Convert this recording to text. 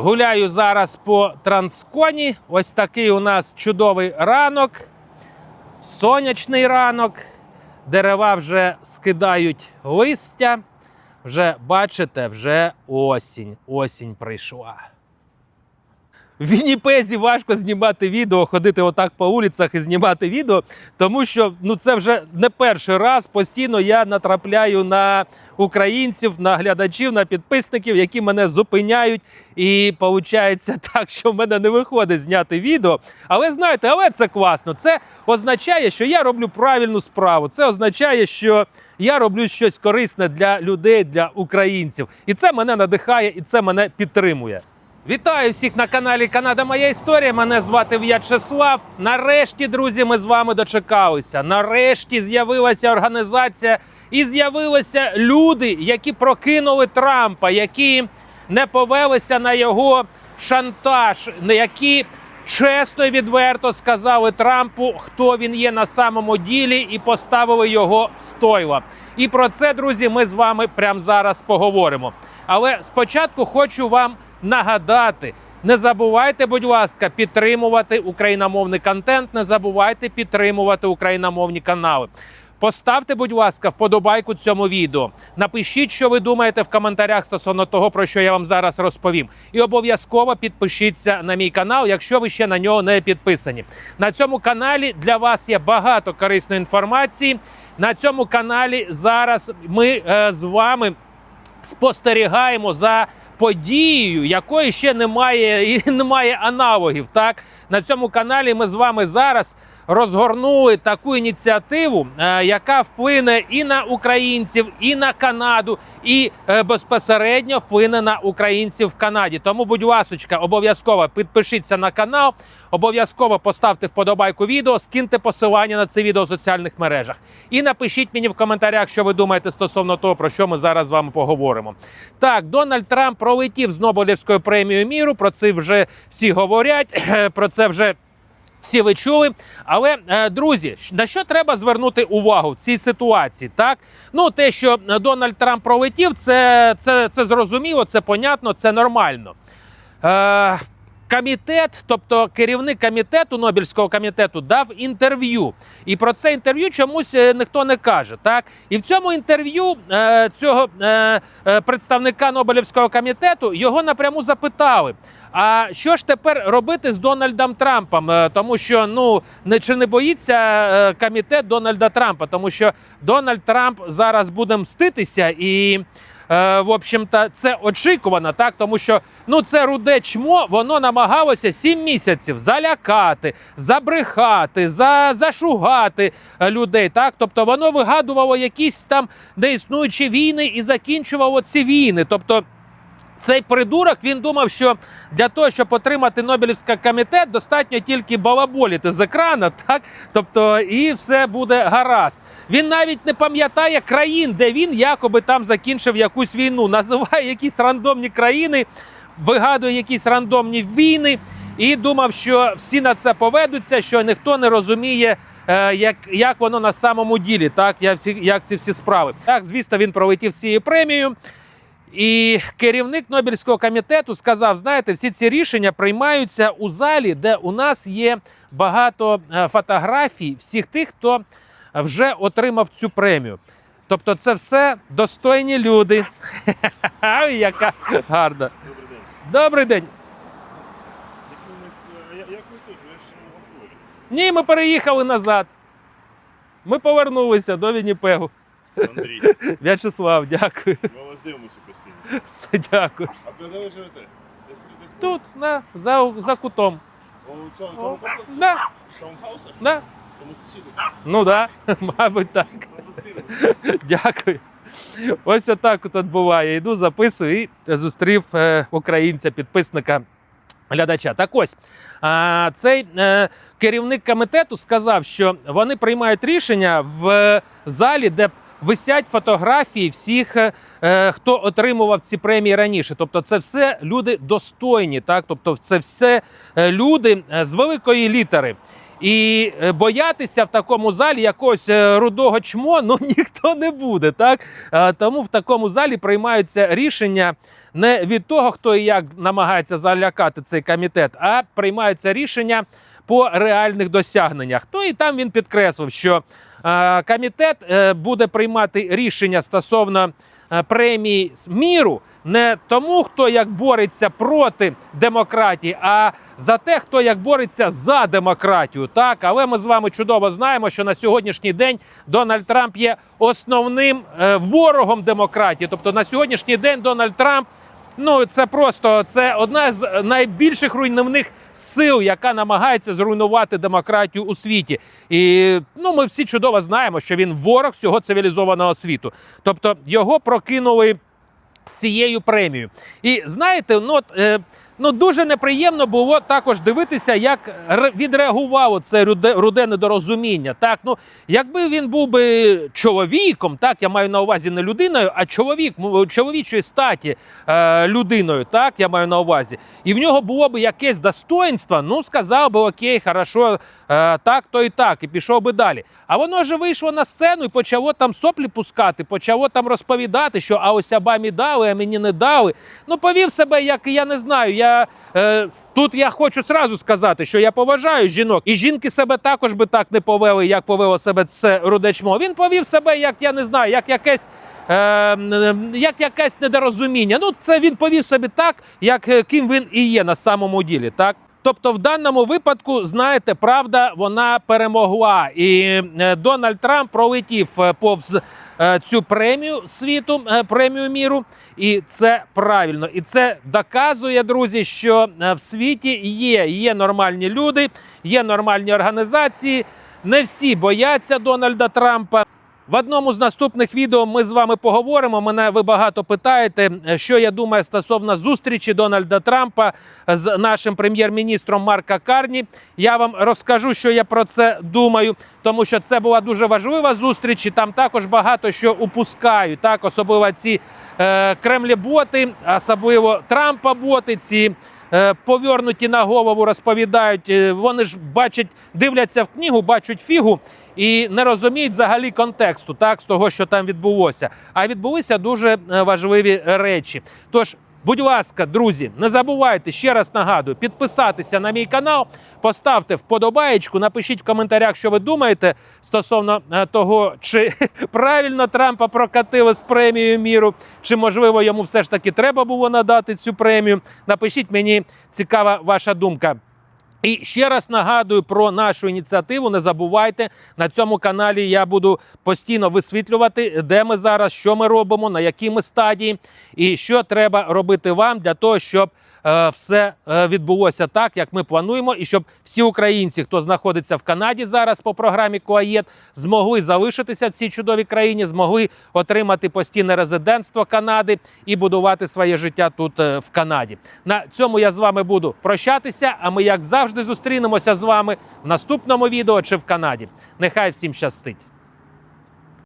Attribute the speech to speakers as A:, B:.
A: Гуляю зараз по Трансконі. Ось такий у нас чудовий ранок, сонячний ранок. Дерева вже скидають листя. Вже бачите, вже осінь. Осінь прийшла. В Вінніпезі важко знімати відео, ходити отак по вулицях і знімати відео, тому що ну це вже не перший раз. Постійно я натрапляю на українців, на глядачів, на підписників, які мене зупиняють. І виходить так, що в мене не виходить зняти відео. Але знаєте, але це класно. Це означає, що я роблю правильну справу. Це означає, що я роблю щось корисне для людей, для українців. І це мене надихає, і це мене підтримує. Вітаю всіх на каналі Канада Моя Історія. Мене звати В'ячеслав. Нарешті, друзі, ми з вами дочекалися. Нарешті з'явилася організація і з'явилися люди, які прокинули Трампа, які не повелися на його шантаж, які чесно і відверто сказали Трампу, хто він є на самому ділі, і поставили його в стойло. І про це, друзі, ми з вами прямо зараз поговоримо. Але спочатку хочу вам нагадати. Не забувайте, будь ласка, підтримувати україномовний контент. Не забувайте підтримувати україномовні канали. Поставте, будь ласка, вподобайку цьому відео. Напишіть, що ви думаєте в коментарях стосовно того, про що я вам зараз розповім. І обов'язково підпишіться на мій канал, якщо ви ще на нього не підписані. На цьому каналі для вас є багато корисної інформації. На цьому каналі зараз ми е, з вами спостерігаємо за подією, якої ще немає і немає аналогів. Так на цьому каналі ми з вами зараз розгорнули таку ініціативу, е, яка вплине і на українців, і на Канаду, і е, безпосередньо вплине на українців в Канаді. Тому, будь ласочка, обов'язково підпишіться на канал, обов'язково поставте вподобайку відео, скиньте посилання на це відео в соціальних мережах. І напишіть мені в коментарях, що ви думаєте стосовно того, про що ми зараз з вами поговоримо. Так, Дональд Трамп пролетів з Нобелівською премією міру. Про це вже всі говорять. Про це вже. Всі ви чули, але е, друзі, на що треба звернути увагу в цій ситуації? Так, ну те, що Дональд Трамп пролетів, це, це, це зрозуміло, це понятно, це нормально. Е, комітет, тобто керівник комітету Нобелівського комітету, дав інтерв'ю. І про це інтерв'ю чомусь е, ніхто не каже. Так, і в цьому інтерв'ю е, цього е, представника Нобелівського комітету його напряму запитали. А що ж тепер робити з Дональдом Трампом? Тому що ну не чи не боїться комітет Дональда Трампа, тому що Дональд Трамп зараз буде мститися і. Е, в общем-то, це очікувано, так тому що ну це руде чмо, воно намагалося сім місяців залякати, забрехати, за, зашугати е, людей. Так, тобто воно вигадувало якісь там неіснуючі війни і закінчувало ці війни. Тобто. Цей придурок він думав, що для того, щоб отримати Нобелівський комітет, достатньо тільки балаболіти з екрана, так тобто, і все буде гаразд. Він навіть не пам'ятає країн, де він якоби там закінчив якусь війну, називає якісь рандомні країни, вигадує якісь рандомні війни, і думав, що всі на це поведуться, що ніхто не розуміє. е, Як, як воно на самому ділі, так як, всі, як ці всі справи. Так, звісно, він пролетів цією премією. І керівник Нобелівського комітету сказав: знаєте, всі ці рішення приймаються у залі, де у нас є багато е, фотографій всіх тих, хто вже отримав цю премію. Тобто, це все достойні люди. Яка гарна.
B: Добрий день.
A: Добрий день.
B: Як ви тут?
A: Ні, ми переїхали назад. Ми повернулися до Вінніпегу.
B: Андрій,
A: В'ячеслав, дякую.
B: ми вас дивимося постійно.
A: Все, Дякую.
B: А де ви живете? Десь, десь
A: Тут, на, за, за кутом.
B: О, у цьому, цьому комплексі?
A: Да,
B: В
A: да.
B: Тому сусіди?
A: Ну да, мабуть, так.
B: Ми.
A: Дякую. Ось отак от буває. Йду, записую і зустрів е, українця, підписника. Глядача. Так ось а, цей е, керівник комітету сказав, що вони приймають рішення в залі, де висять фотографії всіх, е, е, хто отримував ці премії раніше. Тобто, це все люди достойні, так тобто, це все е, люди з великої літери. І боятися в такому залі якогось рудого чмо ну ніхто не буде. Так тому в такому залі приймаються рішення не від того, хто і як намагається залякати цей комітет, а приймаються рішення по реальних досягненнях. То і там він підкреслив, що комітет е, буде приймати рішення стосовно е, премії міру не тому, хто як бореться проти демократії, а за те, хто як бореться за демократію. Так, але ми з вами чудово знаємо, що на сьогоднішній день Дональд Трамп є основним е, ворогом демократії. Тобто на сьогоднішній день Дональд Трамп. Ну, це просто це одна з найбільших руйнівних сил, яка намагається зруйнувати демократію у світі. І ну, ми всі чудово знаємо, що він ворог всього цивілізованого світу. Тобто його прокинули з цією премією. І знаєте, ну, от, е, ну дуже неприємно було також дивитися, як відреагувало це руде, руде недорозуміння. Так, ну якби він був би чоловіком, так я маю на увазі не людиною, а чоловік чоловічої статі е, людиною, так я маю на увазі, і в нього було б якесь достоинство, ну сказав би окей, хорошо, е, так, то і так, і пішов би далі. А воно ж вийшло на сцену і почало там соплі пускати, почало там розповідати, що а ось Обамі дали, а мені не дали. Ну повів себе, як я не знаю. Я е, тут я хочу сразу сказати, що я поважаю жінок, і жінки себе також би так не повели, як повело себе це рудечмо. Він повів себе, як я не знаю, як якесь. е, Як якесь недорозуміння. Ну, це він повів собі так, як е, ким він і є на самому ділі, так? Тобто, в даному випадку, знаєте, правда, вона перемогла, і е, Дональд Трамп пролетів е, повз е, цю премію світу, премію міру, і це правильно. І це доказує, друзі, що в світі є, є нормальні люди, є нормальні організації. Не всі бояться Дональда Трампа. В одному з наступних відео ми з вами поговоримо. Мене ви багато питаєте, е, що я думаю стосовно зустрічі Дональда Трампа з нашим прем'єр-міністром Марка Карні. Я вам розкажу, що я про це думаю, тому що це була дуже важлива зустріч. і Там також багато що упускають. Так, особливо ці е, кремлі-боти, особливо Трампа-боти. ці е, Повернуті на голову розповідають. е, Вони ж бачать, дивляться в книгу, бачать фігу і не розуміють взагалі контексту, так з того, що там відбулося. А відбулися дуже е, важливі речі. Тож. Будь ласка, друзі, не забувайте ще раз нагадую, підписатися на мій канал, поставте вподобаєчку, напишіть в коментарях, що ви думаєте стосовно е, того, чи правильно Трампа прокатили з премією міру, чи можливо йому все ж таки треба було надати цю премію. Напишіть мені цікава ваша думка. І ще раз нагадую про нашу ініціативу. Не забувайте на цьому каналі. Я буду постійно висвітлювати, де ми зараз, що ми робимо, на якій ми стадії, і що треба робити вам для того, щоб все е, відбулося так, як ми плануємо, і щоб всі українці, хто знаходиться в Канаді зараз по програмі КОАЄД, змогли залишитися в цій чудовій країні, змогли отримати постійне резидентство Канади і будувати своє життя тут е, в Канаді. На цьому я з вами буду прощатися. А ми, як завжди, зустрінемося з вами в наступному відео чи в Канаді. Нехай всім щастить!